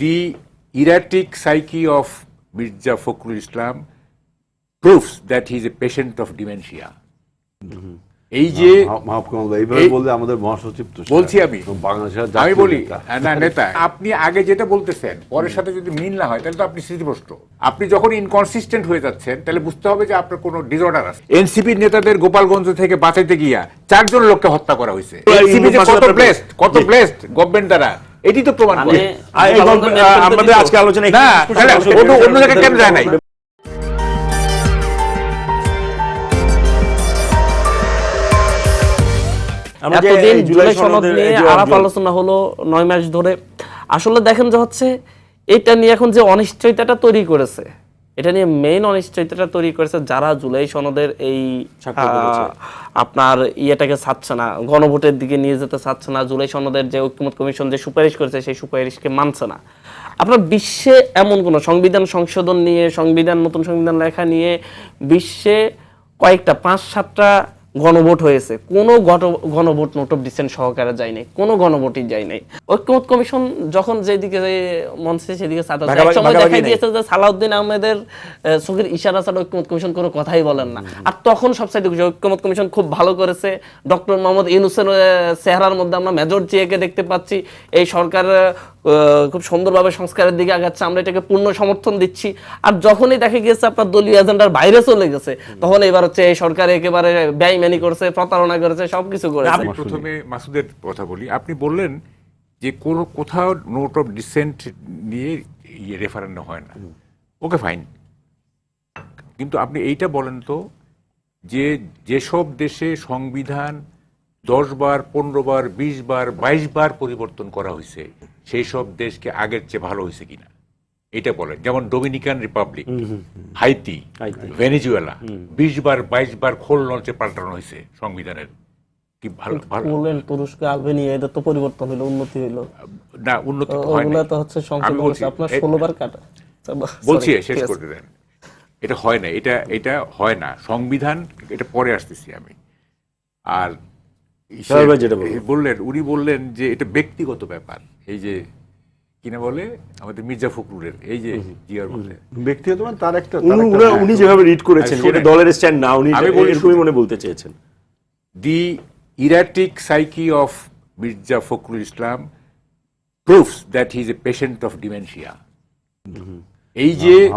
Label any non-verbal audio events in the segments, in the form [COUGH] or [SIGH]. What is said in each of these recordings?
The erratic psyche of Mirza Fakhrul Islam proves that he is a patient of dementia. এই যে বললে আমাদের মহাসচিব তো বলছি আমি। আমি বলি নেতা। না নেতা আপনি আগে যেটা বলতেছেন পরের সাথে যদি মিল না হয় তাহলে তো আপনি স্মৃতিভ্রষ্ট। আপনি যখন ইনকনসিস্টেন্ট হয়ে যাচ্ছেন তাহলে বুঝতে হবে যে আপনার কোনো ডিসঅর্ডার আছে। এনসিপির নেতাদের গোপালগঞ্জ থেকে বাঁচাইতে গিয়া চারজন লোককে হত্যা করা হয়েছে। এনসিপি যে কত ব্লেসড কত ব্লেসড গভর্নমেন্ট দ্বারা। এটি তো প্রমাণ করে। মানে আমাদের আজকে আলোচনা অন্য জায়গায় কেন যায় নাই? এতদিন জুলাই সনদ নিয়ে আলাপ আলোচনা হলো নয় মাস ধরে আসলে দেখেন যে হচ্ছে এটা নিয়ে এখন যে অনিশ্চয়তাটা তৈরি করেছে এটা নিয়ে মেইন অনিশ্চয়তাটা তৈরি করেছে যারা জুলাই সনদের এই আপনার ইয়েটাকে চাচ্ছে না গণভোটের দিকে নিয়ে যেতে চাচ্ছে না জুলাই সনদের যে ঐক্যমত কমিশন যে সুপারিশ করেছে সেই সুপারিশকে মানছে না। আপনার বিশ্বে এমন কোন সংবিধান সংশোধন নিয়ে সংবিধান নতুন সংবিধান লেখা নিয়ে বিশ্বে কয়েকটা পাঁচ সাতটা গণভোট হয়েছে। কোনো গণ- গণভোট নোট অফ ডিসেন্ট সহকারে যায় নাই। কোনো গণভোটই যায় নাই। ঐক্যমত কমিশন যখন যেদিকে মন সেদিকে সময় ভাগাভাগি দেখা নেই। যে সালাউদ্দিন আহমেদের আহ, চোখের ইশারা ছাড়া ঐক্যমত কমিশন কোনো কথাই বলেন না। আর তখন সব সবসাইড ঐক্যমত কমিশন খুব ভালো করেছে। ডক্টর মোহাম্মদ ইউনুসের চেহারার মধ্যে আমরা মেজর জিয়াকে দেখতে পাচ্ছি। এই সরকার খুব সুন্দরভাবে সংস্কারের দিকে আগাচ্ছে। আমরা এটাকে পূর্ণ সমর্থন দিচ্ছি। আর যখনই দেখা গিয়েছে আপনার দলীয় এজেন্ডার বাইরে চলে গেছে, তখন এবার হচ্ছে এই সরকার একেবারে ব্যয়মানি করেছে, প্রতারণা করেছে, সবকিছু করেছে। আমি প্রথমে মাসুদের কথা বলি। আপনি বললেন যে কোনো কোথাও নোট অফ ডিসেন্ট নিয়ে ইয়ে রেফারেন্ডাম হয় না। ওকে ফাইন কিন্তু আপনি এইটা বলেন তো যে যেসব দেশে সংবিধান দশ বার পনেরো বার বিশ বার বাইশ বার পরিবর্তন করা হয়েছে সেই সব দেশকে আগের চেয়ে ভালো হয়েছে কিনা? এটা বলেন। যেমন ডোমিনিকান রিপাবলিক হাইতি। ভেনেজুয়েলা বিশ বার বাইশ বার খোল লঞ্চে পাল্টানো হয়েছে সংবিধানের। কি ভালো ভালো? তুরস্ক আলবেনিয়া এদের তো পরিবর্তন হলো উন্নতি হলো না উন্নত হয় ওগুলা তো হচ্ছে সংসদ আপনার ষোলো বার কাটা। বলছি শেষ। করতে দেন। এটা হয় না এটা এটা হয় না। সংবিধান এটা পরে আসতেছি আমি। আর ইসে- সাহেব ভাই যেটা বললেন। উনি বললেন যে এটা ব্যক্তিগত ব্যাপার। এই যে কিনা বলে আমাদের মির্জা ফখরুলের এই যে জিয়ার বলে ব্যক্তিগত মানে তার একটা উনি- যেভাবে রিড করেছেন দলের স্ট্যান্ড না উনি আমি এরকমই মনে বলতে চেয়েছেন। the erratic psyche of Mirza Fakhrul Islam proves that he is a patient of dementia. এই যে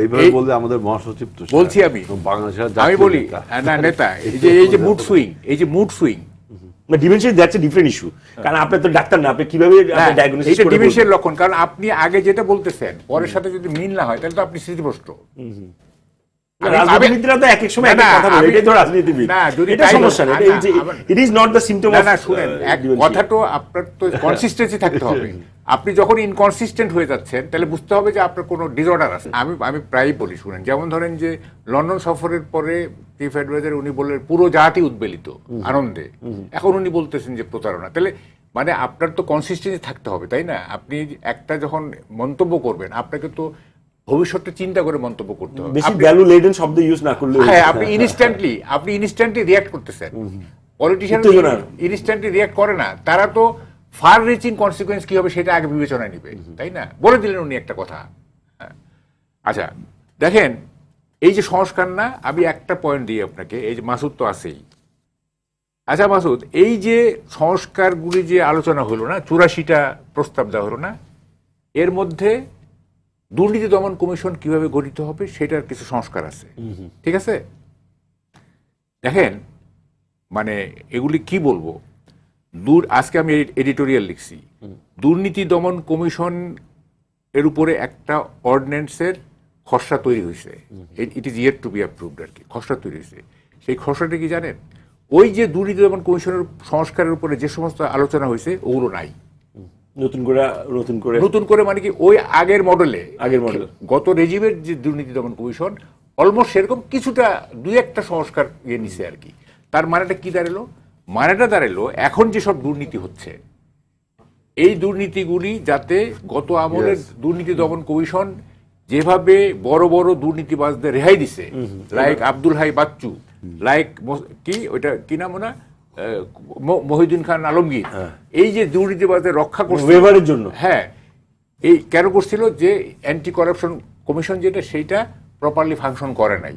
এইভাবে বললে আমাদের মহাসচিব তো বলছি আমি। বাংলাদেশের আমি বলি নেতা। হ্যাঁ, না নেতা। এই যে এই যে মুড সুইং এই যে mood swing dimension that's a different issue কারণ আপনি তো ডাক্তার না আপনি কীভাবে ডায়াগনোসিস এটা ডিমেনশিয়ার লক্ষণ। কারণ আপনি আগে যেটা বলতেছেন পরের সাথে যদি মিল না হয় তাহলে তো আপনি স্মৃতিভ্রষ্ট রাজনীতিবিদরা তো এক এক সময় এক এক কথা বলে এটাই তো রাজনীতিবিদ। না, এটা সমস্যা না না, এই যে it is not the symptom না শুনেন এক কথা তো আপনার তো [LAUGHS] কনসিস্টেন্সি থাকতে হবে। আপনি যখন ইনকনসিস্টেন্ট হয়ে যাচ্ছেন তাহলে বুঝতে হবে যে আপনার কোনো ডিসঅর্ডার আছে। আমি আমি প্রায়ই বলি শুনেন যেমন ধরেন যে লন্ডন সফরের পরে চিফ অ্যাডভাইজার উনি বললেন পুরো জাতি উদ্বেলিত আনন্দে। এখন উনি বলতেছেন যে প্রতারণা। তাহলে মানে আপনার তো কনসিস্টেন্সি থাকতে হবে তাই না? আপনি একটা যখন মন্তব্য করবেন আপনাকে তো ভবিষ্যৎটা চিন্তা করে মন্তব্য করতে হবে। বেশি ভ্যালু লেডেন শব্দ ইউজ না করলে হ্যাঁ আপনি ইনস্ট্যান্টলি আপনি ইনস্ট্যান্টলি রিয়াক্ট করতেছেন। পলিটিশিয়ান। ইনস্ট্যান্টলি রিয়াক্ট করে না। তারা তো ফার রিচিং কনসিকুয়েন্স কি হবে সেটা আগে বিবেচনায় নিবে তাই না? বলে দিলেন উনি একটা কথা। হ্যাঁ। আচ্ছা দেখেন এই যে সংস্কার না আমি একটা পয়েন্ট দিই আপনাকে এই যে মাসুদ তো আছেই। আচ্ছা মাসুদ এই যে সংস্কারগুলি যে আলোচনা হলো না চুরাশিটা প্রস্তাব দেওয়া হলো না এর মধ্যে দুর্নীতি দমন কমিশন কীভাবে গঠিত হবে সেটার কিছু সংস্কার আছে। ঠিক আছে? দেখেন মানে এগুলি কি বলব? দূর আজকে আমি এডিটোরিয়াল লিখছি। দুর্নীতি দমন কমিশন এর উপরে একটা অর্ডিন্যান্সের খসড়া তৈরি হয়েছে। It is yet to be approved আর কি খসড়া তৈরি হয়েছে। সেই খসড়াটা কি জানেন? ওই যে দুর্নীতি দমন কমিশনের সংস্কারের উপরে যে সমস্ত আলোচনা হয়েছে ওগুলো নাই। নতুন করে নতুন করে। নতুন করে মানে কি ওই আগের মডেলে আগের মডেল গত রেজিমের যে দুর্নীতি দমন কমিশন অলমোস্ট সেরকম কিছুটা দুই একটা সংস্কার ইয়ে নিছে আর কি। তার মানেটা কি দাঁড়াল? মানেটা দাঁড়াল এখন যেসব দুর্নীতি হচ্ছে এই দুর্নীতিগুলি যাতে গত আমলের দুর্নীতি দমন কমিশন যেভাবে বড় বড় দুর্নীতিবাজদের রেহাই দিছে লাইক আব্দুল হাই বাচ্চু লাইক কি? ওইটা কি নাম না মহিউদ্দিন খান আলমগীর এই যে দুর্নীতিবাজদের রক্ষা করছে ওয়েভারের জন্য। হ্যাঁ এই কেন করছিল যে অ্যান্টি কারাপশন কমিশন যেটা সেইটা প্রপারলি ফাংশন করে নাই।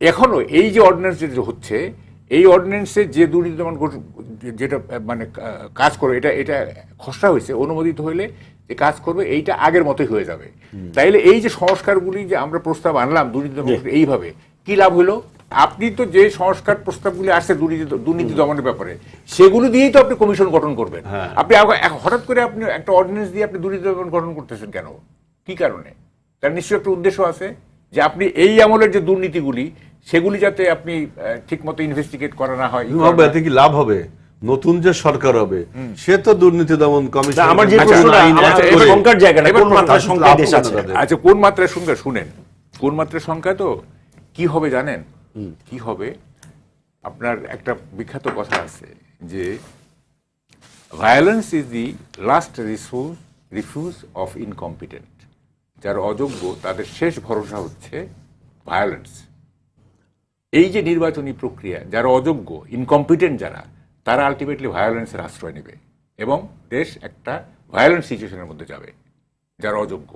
এখনও এই যে অর্ডিন্যান্স যেটা হচ্ছে এই অর্ডিন্যান্সে যে দুর্নীতি দমন যেটা মানে কাজ করবে এটা এটা খসড়া হয়েছে অনুমোদিত হইলে যে কাজ করবে এইটা আগের মতোই হয়ে যাবে। তাইলে এই যে সংস্কারগুলি যে আমরা প্রস্তাব আনলাম দুর্নীতি দমন এইভাবে কি লাভ হলো আপনি তো যে সংস্কার প্রস্তাবগুলি আসছে দুর্নীতি দুর্নীতি দমনের ব্যাপারে সেগুলো দিয়েই তো আপনি কমিশন গঠন করবেন। আপনি হঠাৎ করে আপনি একটা অর্ডিন্যান্স দিয়ে আপনি দুর্নীতি দমন গঠন করতেছেন কেন? কি কারণে? তার নিশ্চয়ই একটা উদ্দেশ্য আছে যে আপনি এই আমলের যে দুর্নীতিগুলি সেগুলি যাতে আপনি ঠিক মতো ইনভেস্টিগেট করা না হয়। হবে এতে কি লাভ হবে? নতুন যে সরকার হবে সে তো দুর্নীতি দমন কমিশন আমার যে আচ্ছা, সংখ্যার কোন আছে? আচ্ছা কোন মাত্রার সংখ্যা শুনেন কোন মাত্রার সংখ্যা তো কি হবে জানেন? কি হবে? আপনার একটা বিখ্যাত কথা আছে যে violence is the last resource refuge of incompetent যারা অযোগ্য তাদের শেষ ভরসা হচ্ছে ভায়োলেন্স এই যে নির্বাচনী প্রক্রিয়া যারা অযোগ্য ইনকম্পিটেন্ট যারা তারা আলটিমেটলি ভায়োলেন্সের আশ্রয় নেবে এবং দেশ একটা ভায়োলেন্স সিচুয়েশনের মধ্যে যাবে যারা অযোগ্য।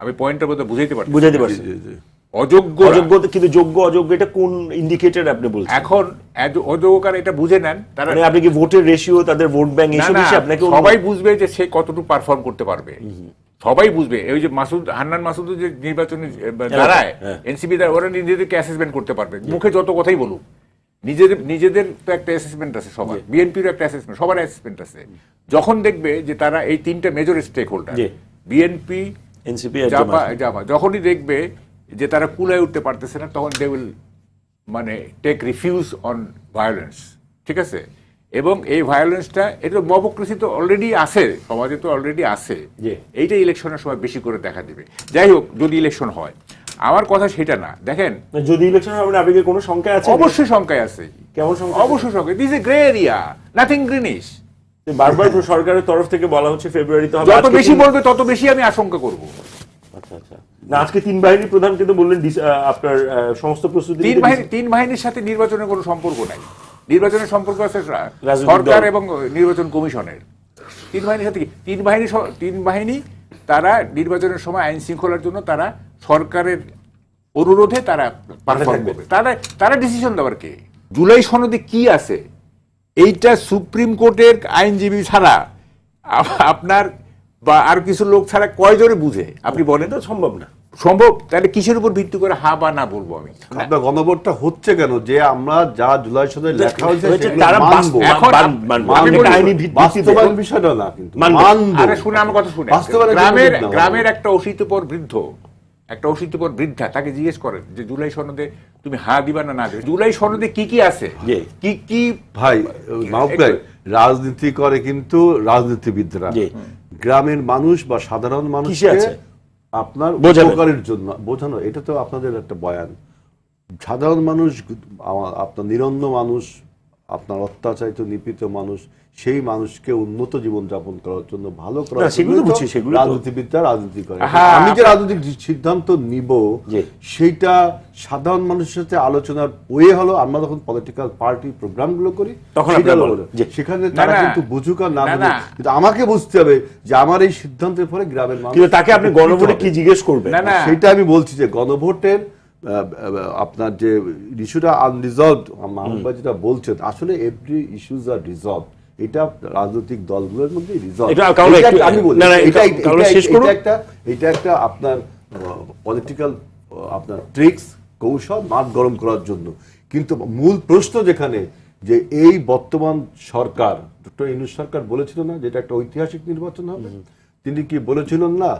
আমি পয়েন্টটা মধ্যে বুঝাইতে পারছি বুঝাইতে পারছি। অযোগ্য অযোগ্য কিন্তু যোগ্য অযোগ্য এটা কোন ইন্ডিকেটর আপনি বলছেন? এখন এজ- অযোগ্যকার এটা বুঝে নেন। তারা মানে আপনি কি ভোটের রেশিও তাদের ভোট ব্যাংক না, হিসেবে আপনাকে সবাই বুঝবে যে সে কতটুকু পারফর্ম করতে পারবে। সবাই বুঝবে। এই যে মাসুদ হান্নান মাসুদ যে নির্বাচনে দাঁড়ায় হ্যাঁ। এনসিপি ওরা নিজেদেরকে অ্যাসেসমেন্ট করতে পারবে। মুখে যত কথাই বলুক। নিজেদের নিজেদের তো একটা অ্যাসেসমেন্ট আছে সবার। বিএনপির একটা অ্যাসেসমেন্ট সবার অ্যাসেসমেন্ট আছে। যখন দেখবে যে তারা এই তিনটা major stakeholder BNP NCP. যখনই দেখবে যে তারা কুলায় উঠতে পারতেছে না তখন দে উইল মানে টেক রিফিউজ অন ভায়োলেন্স ঠিক আছে? এবং এই ভায়োলেন্সটা এটা তো মবক্রেসি তো অলরেডি আছে সমাজে তো অলরেডি আছে। এইটা ইলেকশনের সময় বেশি করে দেখা দিবে। যাই হোক যদি ইলেকশন হয় আমার কথা সেটা না দেখেন? যদি ইলেকশন হবে না, আপনি কোনো সংখ্যা আছে? অবশ্যই সংখ্যায় আছে। কেমন সংখ্যা অবশ্যই সংখ্যা this a grey area nothing greenish বারবার সরকারের তরফ থেকে বলা হচ্ছে ফেব্রুয়ারিতে হবে যত বেশি বলবে তত বেশি আমি আশঙ্কা করব। আচ্ছা আচ্ছা। না আজকে তিন বাহিনী প্রধান কিন্তু বললেন আপনার সমস্ত প্রস্তুতি তিন বাহিনী তিন বাহিনীর সাথে নির্বাচনের কোনো সম্পর্ক নাই। নির্বাচনের সম্পর্ক আছে সরকার এবং নির্বাচন কমিশনের। তিন বাহিনীর সাথে তিন বাহিনী তিন বাহিনী তারা নির্বাচনের সময় আইন শৃঙ্খলার জন্য তারা সরকারের অনুরোধে তারা পারফর্ম। করবে। তারা তারা ডিসিশন দেওয়ার কে? জুলাই সনদে কি আছে? এইটা সুপ্রিম কোর্টের আইনজীবী ছাড়া আপনার বা আর কিছু লোক ছাড়া কয়জনে বুঝে? আপনি বলেন। তো সম্ভব না। সম্ভব? তাহলে কিসের উপর ভিত্তি করে হা বা না বলব আমি? আপনার গণভোটটা হচ্ছে কেন? যে আমরা যা জুলাই সদে লেখা হয়েছে তারা মানবো। এখন মান- আইনি বাস্তবায়ন বিষয়টা না কিন্তু মানবো। মানবো। আরে শুনে আমার কথা শুনে। গ্রামের গ্রামের একটা অশীতপর বৃদ্ধ একটা অশীতপর বৃদ্ধা তাকে জিজ্ঞেস করেন যে জুলাই সনদে তুমি হা দিবা না না দিবে? জুলাই সনদে কি কি আছে? জি। কি কি ভাই মাহবুব রাজনীতি করে কিন্তু রাজনীতিবিদরা। জি। গ্রামের মানুষ বা সাধারণ মানুষকে আপনার। উপকারের জন্য। বোঝানো এটা তো আপনাদের একটা বয়ান। সাধারণ মানুষ আপনার নিরন্ন মানুষ আপনার অত্যাচারিত নিপীড়িত মানুষ সেই মানুষকে উন্নত জীবন যাপন করার জন্য ভালো করার সেগুলো বুঝছি, সেগুলো রাজনীতিবিদরা রাজনীতি করে হ্যাঁ, আমি যে রাজনৈতিক সিদ্ধান্ত নিব সেইটা সাধারণ মানুষের সাথে আলোচনার ওয়ে হলো আমরা যখন পলিটিক্যাল পার্টি প্রোগ্রামগুলো করি তখন হলো। বলেন, জি। সেখানে তারা। কিন্তু বুঝুক আর না বুঝুক কিন্তু আমাকে বুঝতে হবে যে আমার এই সিদ্ধান্তের পরে গ্রামের মানুষ তাকে আপনি গণভোটে কি জিজ্ঞেস করবেন। সেটা আমি বলছি যে গণভোটের আপনার যে ইস্যুটা আনরিজলভ মাহমুদ যেটা বলছেন আসলে এভরি ইস্যুজ আর রিজলভ এটা রাজনৈতিক দলগুলোর মধ্যে রিজলভ আমি বলি একটা এটা একটা আপনার পলিটিক্যাল আপনার ট্রিক্স কৌশল মাঠ গরম করার জন্য। কিন্তু মূল প্রশ্ন যেখানে যে এই বর্তমান সরকার ডক্টর ইনুস সরকার বলেছিল না যেটা একটা ঐতিহাসিক নির্বাচন হবে? তিনি কি বলেছিলেন না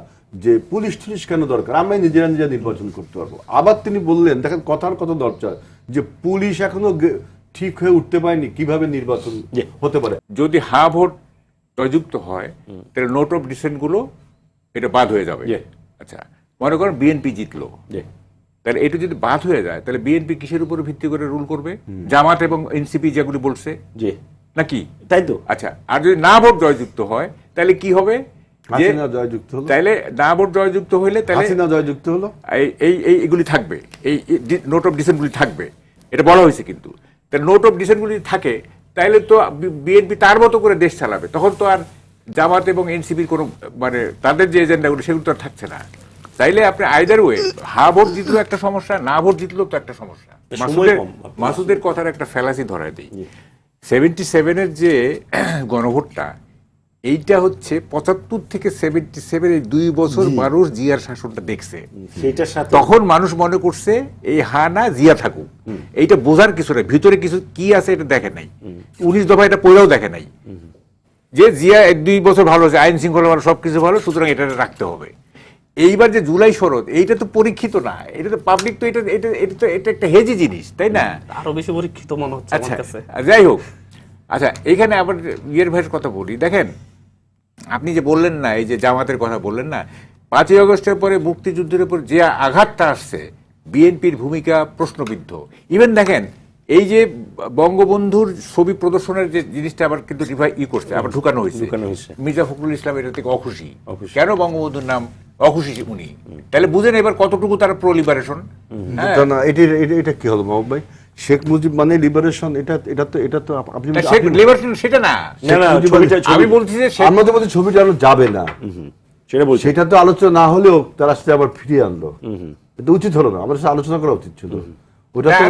যে পুলিশ টুলিশ কেন দরকার? আমরা নিজেরা নিজেরা নির্বাচন করতে পারব। আবার তিনি বললেন দেখেন কথার কথা দরকার যে পুলিশ এখনও ঠিক হয়ে উঠতে পারেনি কীভাবে নির্বাচন হতে পারে। যদি হা ভোট জয়যুক্ত হয় তাহলে নোট অফ ডিসেন্টগুলো এটা বাদ হয়ে যাবে। আচ্ছা মনে করেন বিএনপি জিতলো। তাহলে এটা যদি বাদ হয়ে যায় তাহলে বিএনপি কিসের উপর ভিত্তি করে রুল করবে? জামাত এবং এনসিপি যেগুলি বলছে? জি। নাকি? তাই তো। আচ্ছা আর যদি না ভোট জয়যুক্ত হয় তাহলে কি হবে? হাসিনা জয়যুক্ত হলো? তাহলে না জয়যুক্ত হইলে তাহলে হাসিনা জয়যুক্ত হলো? এই- এই এগুলি থাকবে। এই নোট অফ ডিসেন্টগুলি থাকবে। এটা বলা হয়েছে কিন্তু। তাহলে নোট অফ ডিসেন্টগুলি থাকে তাহলে তো বিএনপি তার মতো করে দেশ চালাবে। তখন তো আর জামাত এবং এনসিপির কোনো মানে তাদের যে এজেন্ডাগুলো সেগুলো তো আর থাকছে না। তাইলে আপনি আইদার ওয়ে হা ভোট জিতলেও একটা সমস্যা না ভোট জিতলেও তো একটা সমস্যা। মাসুদের কথার একটা ফেলাসি ধরায় দিই। সেভেন্টি সেভেনের যে [CLEARS THROAT] গণভোটটা এইটা হচ্ছে পঁচাত্তর থেকে সেভেন্টি সেভেন এই দুই বছর মানুষ জিয়ার শাসনটা দেখছে। সেটার সাথে তখন মানুষ মনে করছে এই হা না জিয়া থাকুক। এইটা বোঝার কিছু নাই। ভিতরে কিছু কি আছে এটা দেখে নাই। উনিশ দফা এটা পড়েও দেখে নাই। যে জিয়া এক দুই বছর ভালো আছে আইন শৃঙ্খলা ভালো সবকিছু ভালো সুতরাং এটা রাখতে হবে। এইবার যে জুলাই শরৎ এইটা তো পরীক্ষিত না। এটা তো পাবলিক তো এটা এটা এটা তো এটা একটা হেজি জিনিস তাই না? আরও বেশি পরীক্ষিত মনে হচ্ছে আচ্ছা আমার যাই হোক। আচ্ছা এখানে আবার ইয়ের ভাইয়ের কথা বলি। দেখেন আপনি যে বললেন না এই যে জামাতের কথা বললেন না পাঁচই আগস্টের পরে মুক্তিযুদ্ধের উপর যে আঘাতটা আসছে বিএনপির ভূমিকা প্রশ্নবিদ্ধ। ইভেন দেখেন এই যে বঙ্গবন্ধুর ছবি প্রদর্শনের যে জিনিসটা আবার কিন্তু রিভাই ই করছে আবার ঢুকানো হয়েছে। ঢুকানো হয়েছে। মির্জা ফখরুল ইসলাম এটা থেকে অখুশি। কেন বঙ্গবন্ধুর নাম অখুশি উনি? তাহলে বুঝেন এবার কতটুকু তার প্রো লিবারেশন হ্যাঁ। না এটা কি হলো মাহবুব ভাই? শেখ মুজিব মানে লিবারেশন এটা এটা তো এটা তো আপনি লিবারেশন সেটা না। না না মুজিব ছবিটা আলী- আমি বলছি যে শেখ- আমাদের মধ্যে ছবি জানো যাবে না। সেটা বলছি। সেটা তো আলোচনা না হলেও তারা সেটা আবার ফিরিয়ে আনলো। এটা উচিত হলো না আমাদের সাথে আলোচনা করা উচিত ছিল। ওটা তো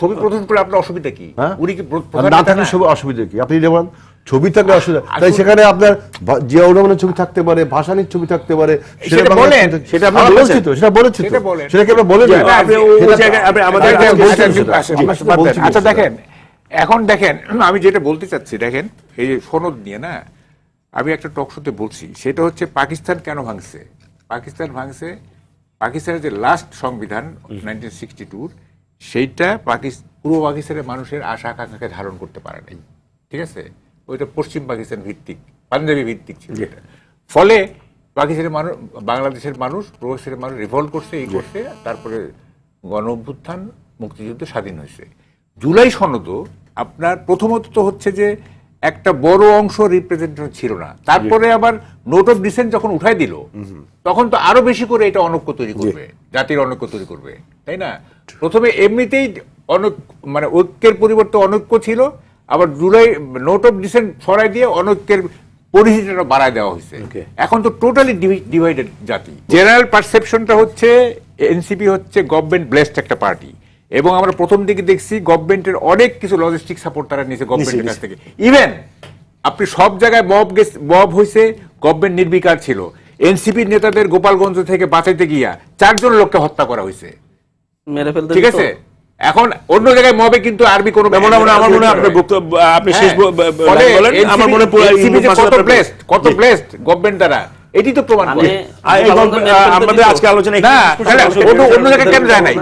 ছবি প্রদর্শন করে আপনার অসুবিধা কি? হ্যাঁ? উনি কি না থাকলে না? ছবি অসুবিধা কি? আপনি যেমন ছবি থাকলে অসুবিধা তাই সেখানে আপনার জিয়াউর রহমানের ছবি থাকতে পারে ভাসানির ছবি থাকতে পারে সেটা বলেন, সেটা আপনি বলছি তো, সেটা বলেছি তো। সেটা কি আমরা বলে দেন? আপনি আমাদের আচ্ছা। দেখেন এখন দেখেন [CLEARS THROAT] আমি যেটা বলতে চাচ্ছি দেখেন এই যে সনদ নিয়ে না আমি একটা টক শোতে বলছি সেটা হচ্ছে পাকিস্তান কেন ভাঙছে? পাকিস্তান ভাঙছে পাকিস্তানের যে লাস্ট সংবিধান নাইনটিন সিক্সটি টুর সেইটা পাকিস্তান পূর্ব পাকিস্তানের মানুষের আশা আকাঙ্ক্ষাকে ধারণ করতে পারে নাই ঠিক আছে? ওইটা পশ্চিম পাকিস্তান ভিত্তিক পাঞ্জাবি ভিত্তিক ছিল এটা। ফলে পাকিস্তানের মানুষ বাংলাদেশের মানুষ পূর্ব পাকিস্তানের মানুষ রিভল্ট করছে এই করছে তারপরে গণ অভ্যুত্থান মুক্তিযুদ্ধ স্বাধীন হয়েছে। জুলাই সনদও আপনার প্রথমত তো হচ্ছে যে একটা বড় অংশ রিপ্রেজেন্টেশন ছিল না। তারপরে আবার নোট অফ ডিসেন্ট যখন উঠাই দিল তখন তো আরও বেশি করে এটা অনৈক্য তৈরি করবে জাতির অনৈক্য তৈরি করবে তাই না? প্রথমে এমনিতেই অনৈক মানে ঐক্যের পরিবর্তে অনৈক্য ছিল আবার জুলাই নোট অফ ডিসেন্ট সরাই দিয়ে অনৈক্যের পরিধিটা বাড়ায় দেওয়া হয়েছে। এখন তো টোটালি ডিভাইডেড জাতি। জেনারেল পারসেপশনটা হচ্ছে এনসিপি হচ্ছে গভর্নমেন্ট ব্লেসড একটা পার্টি এবং আমরা প্রথম দিকে দেখছি গভর্নমেন্টের অনেক কিছু লজিস্টিক সাপোর্ট তারা নিয়েছে গভর্নমেন্টের কাছ থেকে। ইভেন আপনি সব জায়গায় মব গেছে মব হয়েছে গভর্নমেন্ট নির্বিকার ছিল। এনসিপির নেতাদের গোপালগঞ্জ থেকে বাঁচাইতে গিয়া চারজন লোককে হত্যা করা হয়েছে ঠিক আছে? এখন অন্য জায়গায় মবে কিন্তু আরবি কোনো মনে মনে আমার মনে হয় আপনার বক্তব্য আপনি শেষ ফলে বলেন আমার মনে হয় মাসুদ কত প্লেস কত প্লেস গভর্নমেন্ট দ্বারা এটি তো প্রমাণ করে। আমাদের আজকে আলোচনা অন্য জায়গায় কেন যায় নাই?